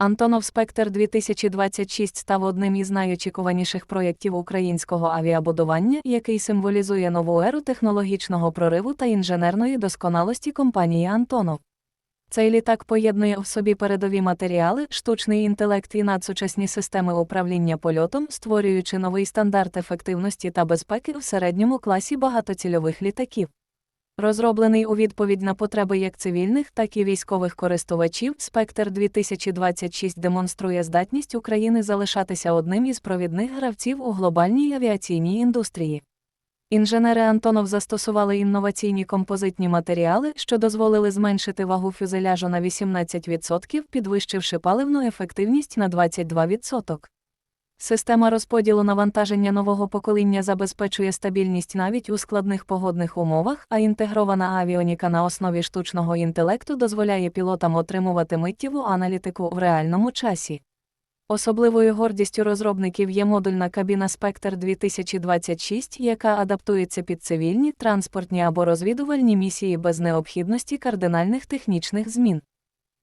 Антонов Спектр 2026 став одним із найочікуваніших проєктів українського авіабудування, який символізує нову еру технологічного прориву та інженерної досконалості компанії Антонов. Цей літак поєднує в собі передові матеріали, штучний інтелект і надсучасні системи управління польотом, створюючи новий стандарт ефективності та безпеки в середньому класі багатоцільових літаків. Розроблений у відповідь на потреби як цивільних, так і військових користувачів, Спектр 2026 демонструє здатність України залишатися одним із провідних гравців у глобальній авіаційній індустрії. Інженери Антонов застосували інноваційні композитні матеріали, що дозволили зменшити вагу фюзеляжу на 18%, підвищивши паливну ефективність на 22%. Система розподілу навантаження нового покоління забезпечує стабільність навіть у складних погодних умовах, а інтегрована авіоніка на основі штучного інтелекту дозволяє пілотам отримувати миттєву аналітику в реальному часі. Особливою гордістю розробників є модульна кабіна Spectre 2026, яка адаптується під цивільні, транспортні або розвідувальні місії без необхідності кардинальних технічних змін.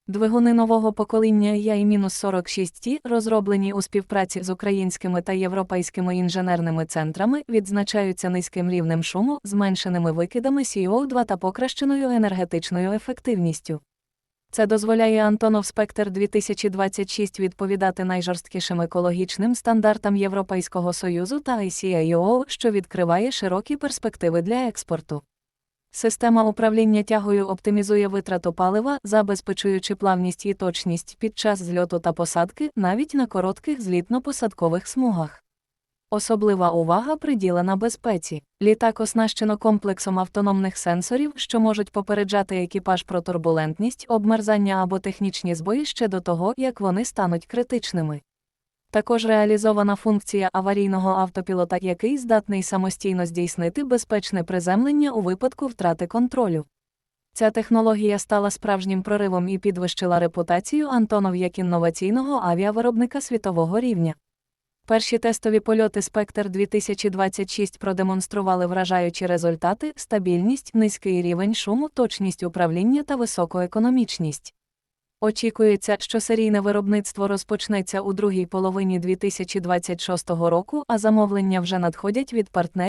Двигуни нового покоління ЯІ-46Т, розроблені у співпраці з українськими та європейськими інженерними центрами, відзначаються низьким рівнем шуму, зменшеними викидами CO2 та покращеною енергетичною ефективністю. Це дозволяє Антонов Спектр 2026 відповідати найжорсткішим екологічним стандартам Європейського Союзу та ICAO, що відкриває широкі перспективи для експорту. Система управління тягою оптимізує витрату палива, забезпечуючи плавність і точність під час зльоту та посадки навіть на коротких злітно-посадкових смугах. Особлива увага приділена безпеці. Літак оснащено комплексом автономних сенсорів, що можуть попереджати екіпаж про турбулентність, обмерзання або технічні збої ще до того, як вони стануть критичними. Також реалізована функція аварійного автопілота, який здатний самостійно здійснити безпечне приземлення у випадку втрати контролю. Ця технологія стала справжнім проривом і підвищила репутацію Антонов як інноваційного авіавиробника світового рівня. Перші тестові польоти Спектр 2026 продемонстрували вражаючі результати, стабільність, низький рівень шуму, точність управління та високу економічність. Очікується, що серійне виробництво розпочнеться у другій половині 2026 року, а замовлення вже надходять від партнерів.